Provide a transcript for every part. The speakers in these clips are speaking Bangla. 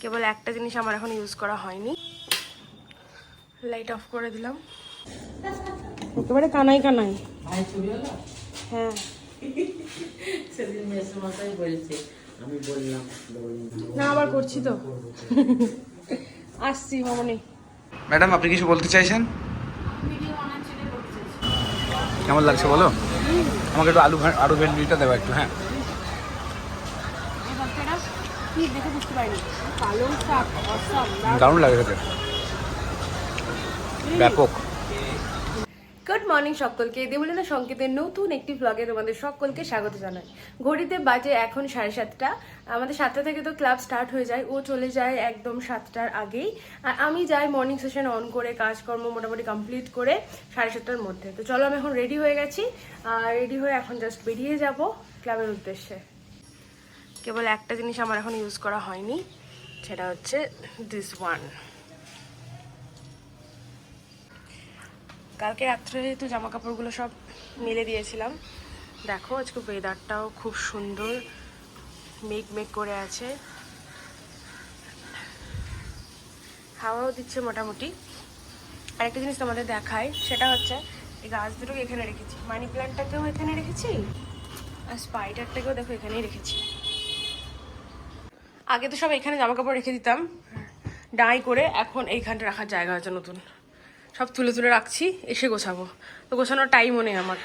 কেবল একটা জিনিস আমার এখন ইউজ করা হয়নি। লাইট অফ করে দিলাম। একেবারে কানাই কানাই। ভাই ছবি হলো? হ্যাঁ। সেদিন মেসে বলছে আমি বললাম বললাম না আবার করছি তো। আসছি মামনি। ম্যাডাম আপনি কিছু বলতে চাইছেন? কেমন লাগছে বলো? আমাকে একটু আলু ভা- আলু ভেন্ডিটা দেবো একটু হ্যাঁ। কি দেখে বুঝতে পারিনি। পালং শাক অসম দারুণ লাগে খেতে। ব্যাপক। গুড মর্নিং সকলকে। দেবলীনা সংকেতের নতুন একটি ব্লগে তোমাদের সকলকে স্বাগত জানাই। ঘড়িতে বাজে এখন সাড়ে সাতটা। আমাদের সাতটা থেকে তো ক্লাব স্টার্ট হয়ে যায়। ও চলে যায় একদম সাতটার আগেই। আর আমি যাই মর্নিং সেশন অন করে কাজকর্ম মোটামুটি কমপ্লিট করে সাড়ে সাতটার মধ্যে। তো চলো আমি এখন রেডি হয়ে গেছি। আর রেডি হয়ে এখন জাস্ট বেরিয়ে যাব ক্লাবের উদ্দেশ্যে। কেবল একটা জিনিস আমার এখন ইউজ করা হয়নি, সেটা হচ্ছে দিস ওয়ান কালকে রাত্রে যেহেতু জামা কাপড়গুলো সব মেলে দিয়েছিলাম, দেখো আজকে ওয়েদারটাও খুব সুন্দর, মেঘ মেঘ করে আছে। হাওয়াও দিচ্ছে মোটামুটি। আরেকটা জিনিস তোমাদের দেখায় সেটা হচ্ছে এই গাছ দুটোকে এখানে রেখেছি। মানি প্ল্যান্টটাকেও এখানে রেখেছি, আর স্পাইডারটাকেও দেখো এখানেই রেখেছি। আগে তো সব এখানে জামা কাপড় রেখে দিতাম। ডাই করে এখন এইখানটা রাখার জায়গা আছে নতুন। সব তুলে তুলে রাখছি, এসে গোছাবো। তো গোছানোর টাইমও নেই আমার।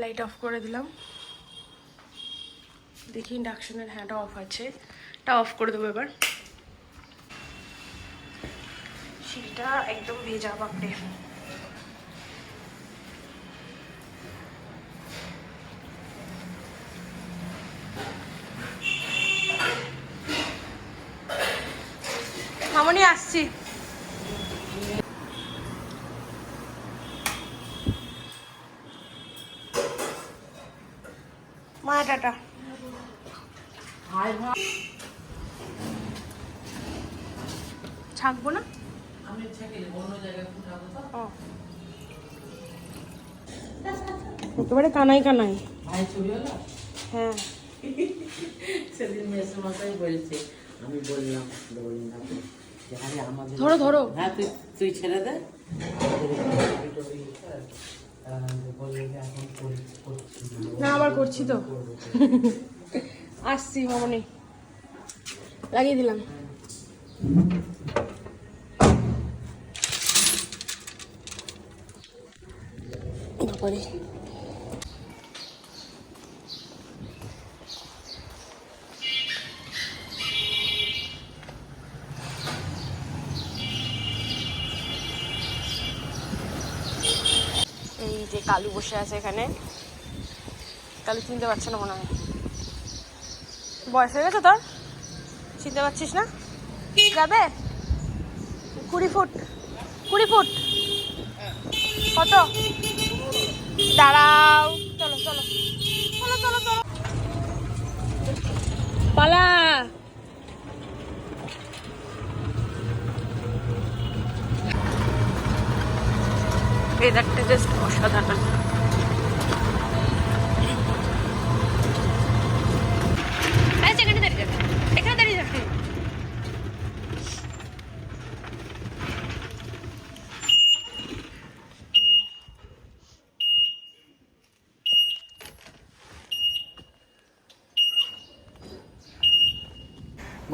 লাইট অফ করে দিলাম। দেখি ইন্ডাকশনের হ্যাঁটা অফ আছে। এটা অফ করে দেবো এবার। সিঁড়িটা একদম ভেজা বাপরে মামনি আসছি। মা, টাটা। থাকব না? একেবারে কানাই কানাই। হ্যাঁ। সেদিন মেসে মশাই বলছে, আমি বললাম ধরো, ধরো। হ্যাঁ তুই তুই ছেড়ে দে কর। করি- না। আবার করছি তো আসছি মামনি লাগিয়ে দিলাম বাবারে। কালু বসে আছে এখানে। কালু চিনতে পারছে না মনে হয়। বয়স হয়ে গেছে তোর? চিনতে পারছিস না? যাবে? কুড়ি ফুট। কুড়ি ফুট। কত? দাঁড়াও। চলো চলো। চলো চলো চলো। পালা। ওয়েদারটা জাস্ট অসাধারণ আচ্ছা এখানে দাঁড়িয়ে যাবে এখানে দাঁড়িয়ে যাবে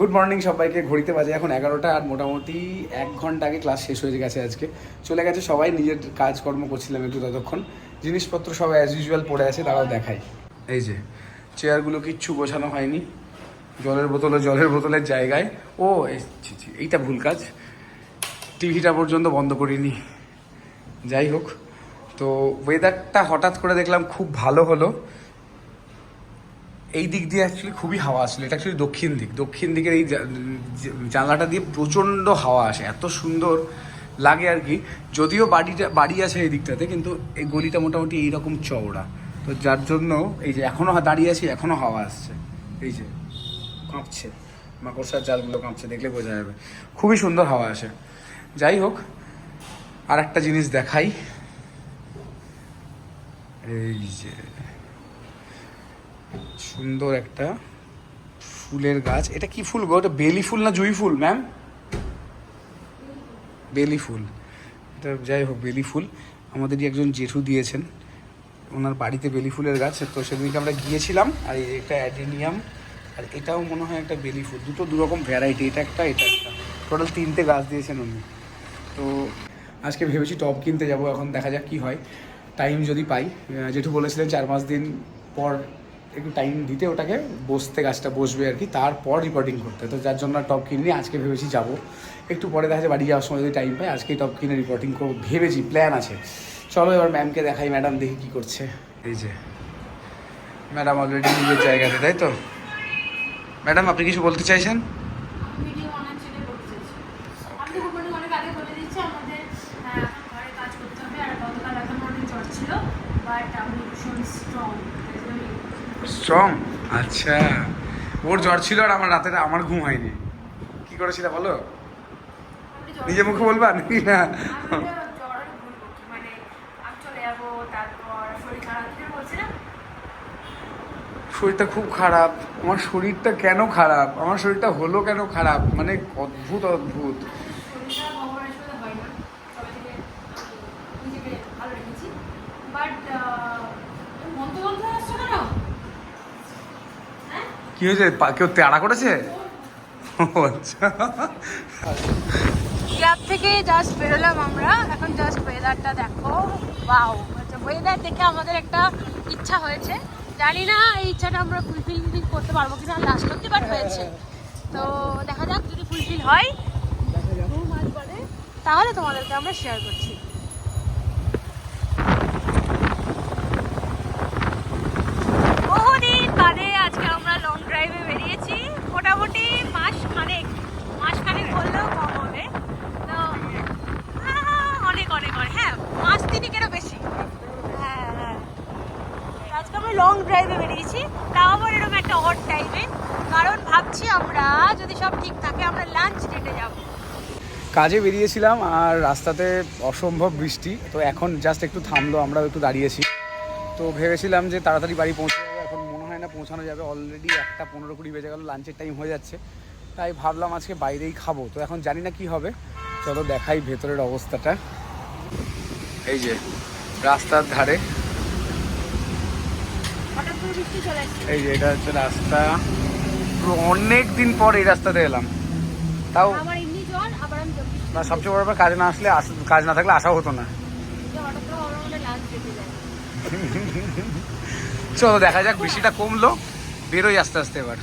গুড মর্নিং সবাইকে, ঘড়িতে বাজে এখন এগারোটা আর মোটামুটি এক ঘণ্টা আগে ক্লাস শেষ হয়ে গেছে আজকে। চলে গেছে সবাই, নিজের কাজকর্ম করছিলাম একটু ততক্ষণ। জিনিসপত্র সবাই অ্যাজ ইউজুয়াল পড়ে আছে, তারাও দেখাই এই যে চেয়ারগুলো কিচ্ছু গোছানো হয়নি। জলের বোতল, জলের বোতলের জায়গায়। ও এইটা ভুল কাজ। টিভিটা পর্যন্ত বন্ধ করিনি। যাই হোক, তো ওয়েদারটা হঠাৎ করে দেখলাম খুব ভালো হলো। এই দিক দিয়ে অ্যাকচুয়ালি খুবই হাওয়া আসলে এটা অ্যাকচুয়ালি দক্ষিণ দিক। দক্ষিণ দিকের এই জানলাটা দিয়ে প্রচণ্ড হাওয়া আসে। এত সুন্দর লাগে আর কি। যদিও বাড়িটা বাড়ি আছে এই দিকটাতে, কিন্তু এই গলিটা মোটামুটি এইরকম চওড়া। তো যার জন্য এই যে এখনও দাঁড়িয়ে আছি এখনও হাওয়া আসছে। এই যে কাঁপছে। মাকড়সার জালগুলো কাঁপছে, দেখলে বোঝা যাবে। খুবই সুন্দর হাওয়া আসে। যাই হোক আর একটা জিনিস দেখাই। এই যে সুন্দর একটা ফুলের গাছ। এটা কি ফুল গো? এটা বেলি ফুল না জুই ফুল ম্যাম বেলি ফুল। এটা যাই হোক, বেলি ফুল। আমাদেরই একজন জেঠু দিয়েছেন। ওনার বাড়িতে বেলি ফুলের গাছ। তো সেদিনকে আমরা গিয়েছিলাম, আর একটা অ্যাডেনিয়াম। আর এটাও মনে হয় একটা বেলি ফুল। দুটো দুরকম ভ্যারাইটি এটা একটা এটা একটা। টোটাল তিনটে গাছ দিয়েছেন উনি। তো আজকে ভেবেছি টপ কিনতে যাব, এখন দেখা যাক কি হয়। টাইম যদি পাই। জেঠু বলেছিলেন চার পাঁচ দিন পর একটু টাইম দিতে ওটাকে বসতে গাছটা বসবে আর কি তারপর রিপোর্টিং করতে। তো যার জন্য টপ কিনিনি আজকে ভেবেছি যাব। একটু পরে দেখা যায় বাড়ি যাওয়ার সময় যদি টাইম পাই আজকেই টপ কিনে রিপোর্টিং করব। ভেবেছি প্ল্যান আছে। চলো এবার ম্যামকে দেখাই ম্যাডাম দেখি কি করছে। এই যে ম্যাডাম অলরেডি নিজের জায়গাতে তাই তো? ম্যাডাম আপনি কিছু বলতে চাইছেন? বাট আমি ভীষণ স্ট্রং স্ট্রং আচ্ছা। ওর জ্বর ছিল আর আমার রাতে আমার ঘুম হয়নি। কি করেছিল বলো? নিজে মুখে বলবা? নাকি না। শরীরটা খুব খারাপ। আমার শরীরটা কেন খারাপ? আমার শরীরটা হলো কেন খারাপ? মানে অদ্ভুত অদ্ভুত শরীর খারাপ হওয়ার আসলে হয় না তবে থেকে আমি নিজেকে ভালো রেখেছি বাট মন তো বলতে আসছো কেন হ্যাঁ কি হয়েছে? কেউ তেড়া করেছে? আচ্ছা। ক্লাব থেকে জাস্ট বেরোলাম আমরা। এখন জাস্ট ওয়েদারটা দেখো। ওয়াও আচ্ছা ওয়েদার দেখে আমাদের একটা ইচ্ছা হয়েছে। জানি না এই ইচ্ছাটা আমরা ফুলফিল করতে পারব কিনা লাস্ট অব্দি বাট হয়েছে। তো দেখা যাক যদি ফুলফিল হয়। পরে তাহলে তোমাদেরকে আমরা শেয়ার করছি। বহুদিন বাদে আজকে ড্রাইভে বেরিয়েছি। মোটামুটি মাস খানেক মাস খানেক বললেও কম হবে। তো অনেক অনেক অনেক। হ্যাঁ মাস তিনেকেরও বেশি। হ্যাঁ হ্যাঁ। আজকে আমরা লং ড্রাইভে বেরিয়েছি। তাও আবার এরকম একটা অড টাইমে কারণ ভাবছি আমরা, যদি সব ঠিক থাকে, আমরা লাঞ্চ ডেটে যাব। কাজে বেরিয়েছিলাম আর রাস্তাতে অসম্ভব বৃষ্টি। তো এখন জাস্ট একটু থামলো, আমরাও একটু দাঁড়িয়েছি। তো ভেবেছিলাম যে তাড়াতাড়ি বাড়ি পৌঁছে যাবে এখন মনে হয় না পৌঁছানো যাবে অলরেডি একটা পনেরো কুড়ি বেজে গেল লাঞ্চের টাইম হয়ে যাচ্ছে। তাই ভাবলাম আজকে বাইরেই খাব। তো এখন জানি না কি হবে। চলো দেখাই ভেতরের অবস্থাটা। এই যে রাস্তার ধারে। এই যে এটা হচ্ছে রাস্তা। অনেক দিন পর এই রাস্তাতে এলাম। তাও না সবচেয়ে বড় কাজ না আসলে আস- কাজ না থাকলে আসা হতো না। চলো দেখা যাক বৃষ্টিটা কমলো। বেরোই আস্তে আস্তে এবার।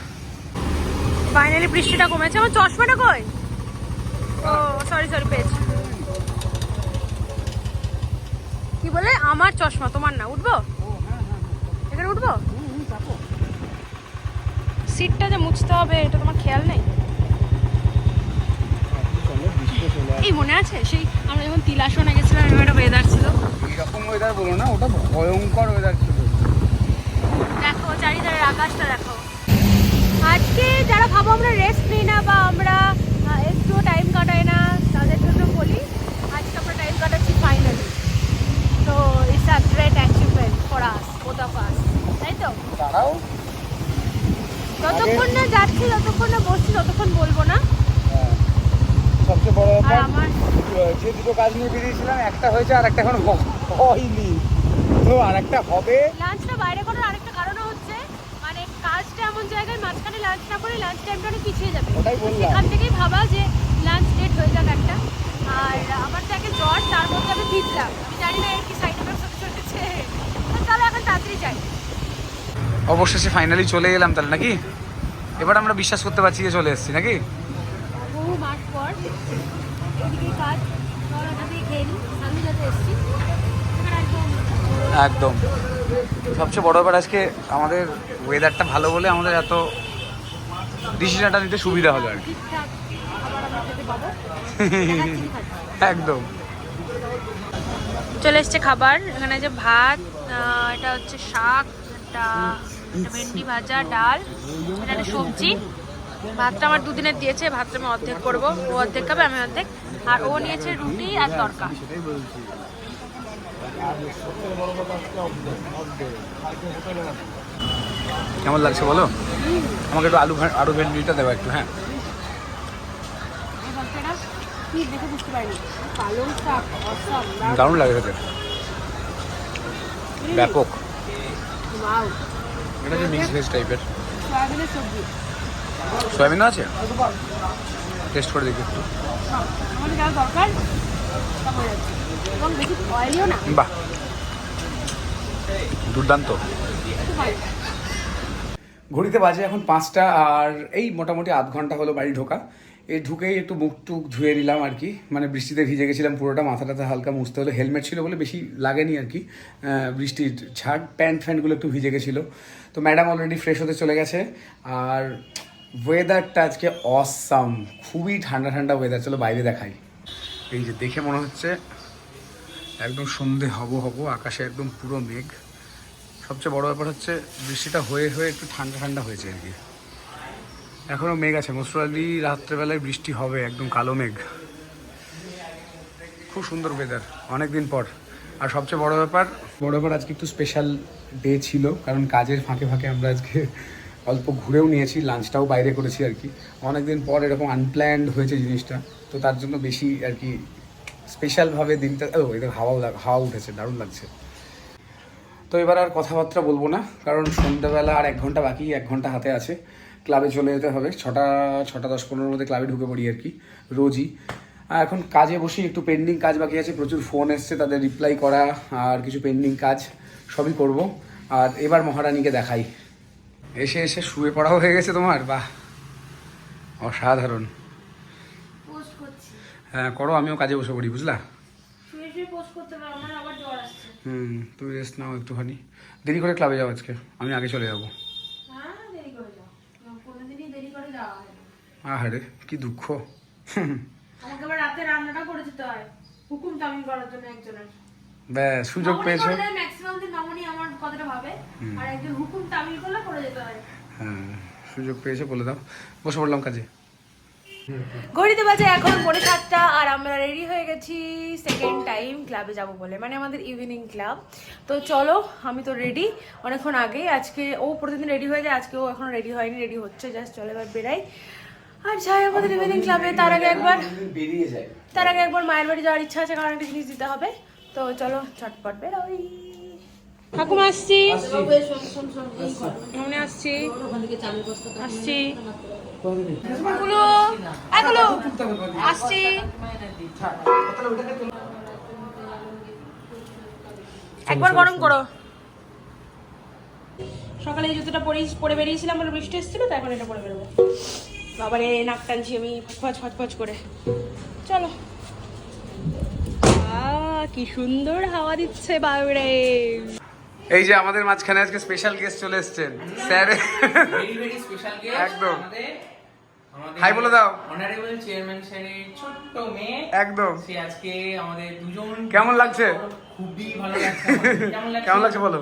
ফাইনালি বৃষ্টিটা কমেছে। আমার চশমাটা কই? ও সরি সরি পেজ কি বলে? আমার চশমা তোমার না উঠবো? এখানে উঠবো? সিটটা যে মুছতে হবে এটা তোমার খেয়াল নেই? এই মনে আছে? সেই আমরা যখন তিলাসনে গেছিলাম এরকম একটা ওয়েদার ছিল। এরকম ওয়েদার বলো না ওটা ভয়ঙ্কর ওয়েদার ছিল। চারিধারের আকাশটা দেখো। আজকে যারা ভাবো আমরা রেস্ট নিই না বা আমরা একটু টাইম কাটাই না তাদের জন্য বলি আজকে আমরা টাইম কাটাচ্ছি ফাইনালি তো it's a great achievement for us both of us তাই তো? যতক্ষণ না যাচ্ছি যতক্ষণ না বসছি ততক্ষণ বলব না। হ্যাঁ, সবচেয়ে বড় ব্যাপার আমার যে দুটো কাজ নিয়ে বেরিয়েছিলাম একটা হয়েছে আর একটা এখন হয়নি। তো আর একটা হবে। লাঞ্চটা বাইরে করার আরেকটা কারণও হচ্ছে মানে কাজটা এমন জায়গায় মাঝখানে লাঞ্চ না করে লাঞ্চ টাইমটা অনেক পিছিয়ে যাবে। সেখান থেকেই ভাবা যে লাঞ্চ ডেট হয়ে যাবে একটা। আর আমার তো একে জ্বর তার মধ্যে আমি ভিজলাম। আমি জানি না এর কি সাইড এফেক্ট হতে চলেছে। তাহলে এখন তাড়াতাড়ি যাই। অবশেষে ফাইনালি চলে এলাম তাহলে নাকি? এবার আমরা বিশ্বাস করতে পারছি যে চলে এসেছি নাকি? বহু মাস পর এদিকে কাজ চলো ওটা দিয়ে খেয়ে নিই আমি যাতে এসেছি এখানে একদম। সবচেয়ে বড় ব্যাপার আজকে আমাদের ওয়েদারটা ভালো বলে আমাদের এত ডিসিশনটা নিতে সুবিধা হলো আর কি। একদম। চলে এসছে খাবার, এখানে যে ভাত এটা হচ্ছে শাক ভেন্ডি ভাজা, ডাল একটা সবজি। ভাতটা আমার দুদিনের দিয়েছে, ভাতটা আমি অর্ধেক করব, ও অর্ধেক খাবে, আমি অর্ধেক। আর ও নিয়েছে রুটি আর তরকা। কেমন লাগছে বলো? আমাকে একটু আলু আলু ভেন্ডিটা দেবো একটু হ্যাঁ। দারুণ লাগে খেতে। ব্যাপক। এটা যে মিক্স ভেজ টাইপের সয়াবিন আছে? টেস্ট করে দেখি একটু। দরকার? এবং বেশি অয়েলিও না। বাহ। দুর্দান্ত। ঘড়িতে বাজে এখন পাঁচটা আর এই মোটামুটি আধ ঘণ্টা হলো বাড়ি ঢোকা। এই ঢুকেই একটু মুখ টুক ধুয়ে নিলাম আর কি। মানে বৃষ্টিতে ভিজে গেছিলাম পুরোটা মাথাটাতে হালকা মুছতে হলো। হেলমেট ছিল বলে বেশি লাগেনি আর কি বৃষ্টির ছাড়। প্যান্ট ফ্যান্টগুলো একটু ভিজে গেছিল। তো ম্যাডাম অলরেডি ফ্রেশ হতে চলে গেছে। আর ওয়েদারটা আজকে অসাম খুবই ঠান্ডা ঠান্ডা ওয়েদার চলো বাইরে দেখাই। এই যে দেখে মনে হচ্ছে একদম সন্ধে হব হব, আকাশে একদম পুরো মেঘ। সবচেয়ে বড় ব্যাপার হচ্ছে, বৃষ্টিটা হয়ে হয়ে একটু ঠান্ডা ঠান্ডা হয়েছে আর কি। এখনও মেঘ আছে, মোস্টলি রাত্রেবেলায় বৃষ্টি হবে, একদম কালো মেঘ। খুব সুন্দর ওয়েদার অনেক দিন পর। আর সবচেয়ে বড় ব্যাপার বড় ব্যাপার আজকে একটু স্পেশাল ডে ছিল, কারণ কাজের ফাঁকে ফাঁকে আমরা আজকে অল্প ঘুরেও নিয়েছি লাঞ্চটাও বাইরে করেছি আর কি। অনেকদিন পর এরকম আনপ্ল্যান্ড হয়েছে জিনিসটা, তো তার জন্য বেশি আর কি স্পেশালভাবে দিনটা, ও এদের হাওয়াও লাগ- হাওয়া উঠেছে, দারুণ লাগছে। তো এবার আর কথাবার্তা বলব না, কারণ সন্ধ্যাবেলা আর এক ঘণ্টা বাকি, এক ঘণ্টা হাতে আছে। ক্লাবে চলে যেতে হবে, ছটা ছটা দশ পনেরোর মধ্যে ক্লাবে ঢুকে পড়ি আর কি, রোজই। আর এখন কাজে বসি একটু পেন্ডিং কাজ বাকি আছে, প্রচুর ফোন এসছে তাদের রিপ্লাই করা আর কিছু পেন্ডিং কাজ, সবই করব। আর এবার মহারানীকে দেখাই। এসে এসে শুয়ে পড়াও হয়ে গেছে তোমার, বাহ! অসাধারণ। হ্যাঁ করো আমিও কাজে বসে পড়ি বুঝলা? হুম তুমি রেস্ট নাও একটুখানি। দেরি করে ক্লাবে যাও আজকে আমি আগে চলে যাব। আহারে কি দুঃখ। আমাকে আবার রাতে রান্নাটা করে দিতে হয় হুকুম তামিল করার জন্য একজনের। ব্যাস সুযোগ পেয়েছ। ম্যাক্সিমাম দিন মামনি আমার কথাটা ভাবে আর একজন হুকুম তামিল করলে করে যেতে হয়। হ্যাঁ সুযোগ পেয়েছ বলে দাও। বসে পড়লাম কাজে। ঘড়িতে বাজে এখন পৌনে সাতটা আর আমরা রেডি হয়ে গেছি সেকেন্ড টাইম ক্লাবে যাব বলে মানে আমাদের ইভিনিং ক্লাব তো চলো, আমি তো রেডি অনেকক্ষণ আগে আজকে ও প্রতিদিন রেডি হয়ে যায় আজকে ও এখন রেডি হয়নি রেডি হচ্ছে জাস্ট চলে এবার বেরাই। আর যাই আমাদের ইভিনিং ক্লাবে তার আগে একবার বেরিয়ে যায় তার আগে একবার মায়ের বাড়ি যাওয়ার ইচ্ছা আছে, কারণ একটা জিনিস দিতে হবে। তো চলো ছটপট বেরোই। ঠাকুমা, আসছি। মনে আসছি। আসছি। আসছি। একবার গরম করো। সকালে জুতোটা পরে পরে বেরিয়েছিলাম বলে বৃষ্টি এসেছিল, তো এখন এটা পরে বেরোবো। বাবারে, নাক টানছি আমি ফচফচ ফচফচ করে। চলো। কি সুন্দর হাওয়া দিচ্ছে বাবরে। এই যে আমাদের মাঝখানে আজকে স্পেশাল গেস্ট চলে এসেছেন স্যার একদম। আমাদের আমাদের হাই বলে দাও। অনারেবল চেয়ারম্যান স্যারের ছোট্ট মেয়ে একদম সে আজকে আমাদের দুজন কেমন লাগছে? খুবই ভালো লাগছে কেমন লাগছে বলো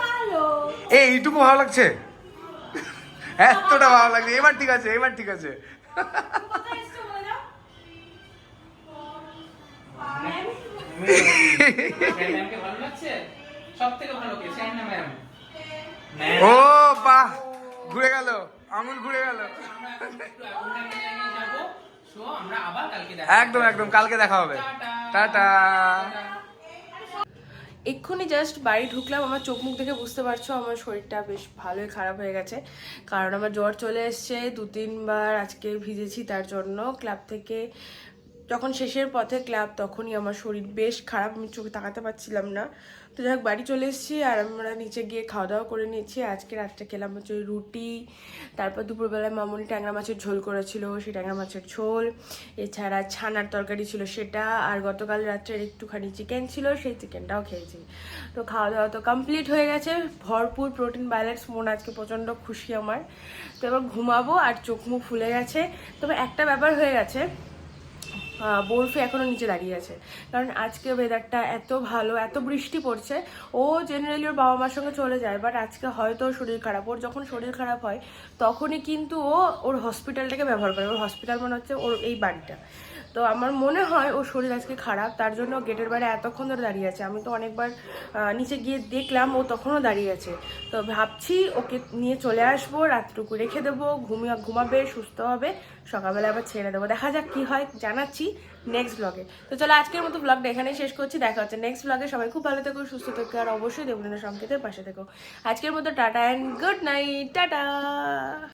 ভালো এই এইটুকু ভালো লাগছে এতটা ভালো লাগছে এবার ঠিক আছে এবার ঠিক আছে ভালো লাগছে সব ভালো কে স্যার ম্যাম? ও বাহ ঘুরে গেল আঙুল ঘুরে গেল। একদম একদম কালকে দেখা হবে। টাটা। এক্ষুনি জাস্ট বাড়ি ঢুকলাম আমার চোখ মুখ দেখে বুঝতে পারছ আমার শরীরটা বেশ ভালোই খারাপ হয়ে গেছে। কারণ আমার জ্বর চলে এসছে দু তিনবার আজকে ভিজেছি তার জন্য ক্লাব থেকে যখন শেষের পথে ক্লাব তখনই আমার শরীর বেশ খারাপ, আমি চোখে তাকাতে পারছিলাম না। তো যাই বাড়ি চলে এসেছি আর আমরা নিচে গিয়ে খাওয়া দাওয়া করে নিয়েছি। আজকে রাত্রে খেলাম হচ্ছে রুটি, তারপর দুপুরবেলায় মামুনি ট্যাংরা মাছের ঝোল করেছিল, সেই ট্যাংরা মাছের ঝোল। এছাড়া ছানার তরকারি ছিল সেটা, আর গতকাল রাত্রের একটুখানি চিকেন ছিল, সেই চিকেনটাও খেয়েছি। তো খাওয়া দাওয়া তো কমপ্লিট হয়ে গেছে, ভরপুর প্রোটিন ব্যালেন্স মন আজকে প্রচণ্ড খুশি আমার। তো এবার ঘুমাবো আর চোখ মুখ ফুলে গেছে। তবে একটা ব্যাপার হয়ে গেছে বরফে এখনও নিচে দাঁড়িয়ে আছে। কারণ আজকে ওয়েদারটা এত ভালো, এত বৃষ্টি পড়ছে, ও জেনারেলি ওর বাবা মার সঙ্গে চলে যায় বাট আজকে হয়তো শরীর খারাপ। ওর যখন শরীর খারাপ হয়, তখনই কিন্তু ও ওর হসপিটালটাকে ব্যবহার করে। ওর হসপিটাল মনে হচ্ছে ওর এই বাড়িটা। তো আমার মনে হয় ওর শরীর আজকে খারাপ, তার জন্য গেটের বাইরে এতক্ষণ ধরে দাঁড়িয়ে আছে। আমি তো অনেকবার নিচে গিয়ে দেখলাম ও তখনও দাঁড়িয়ে আছে। তো ভাবছি ওকে নিয়ে চলে আসব, রাতটুকু রেখে দেবো ঘুমিয়ে ঘুমাবে, সুস্থ হবে, সকালবেলা আবার ছেড়ে দেবো। দেখা যাক কি হয়, জানাচ্ছি নেক্সট ব্লগে তো চলো আজকের মতো ব্লগটা এখানেই শেষ করছি, দেখা হচ্ছে নেক্সট ব্লগে সবাই খুব ভালো থেকো, সুস্থ থেকো, আর অবশ্যই দেবলিনা সংকেতের পাশে থেকো। আজকের মতো tata and good night tata!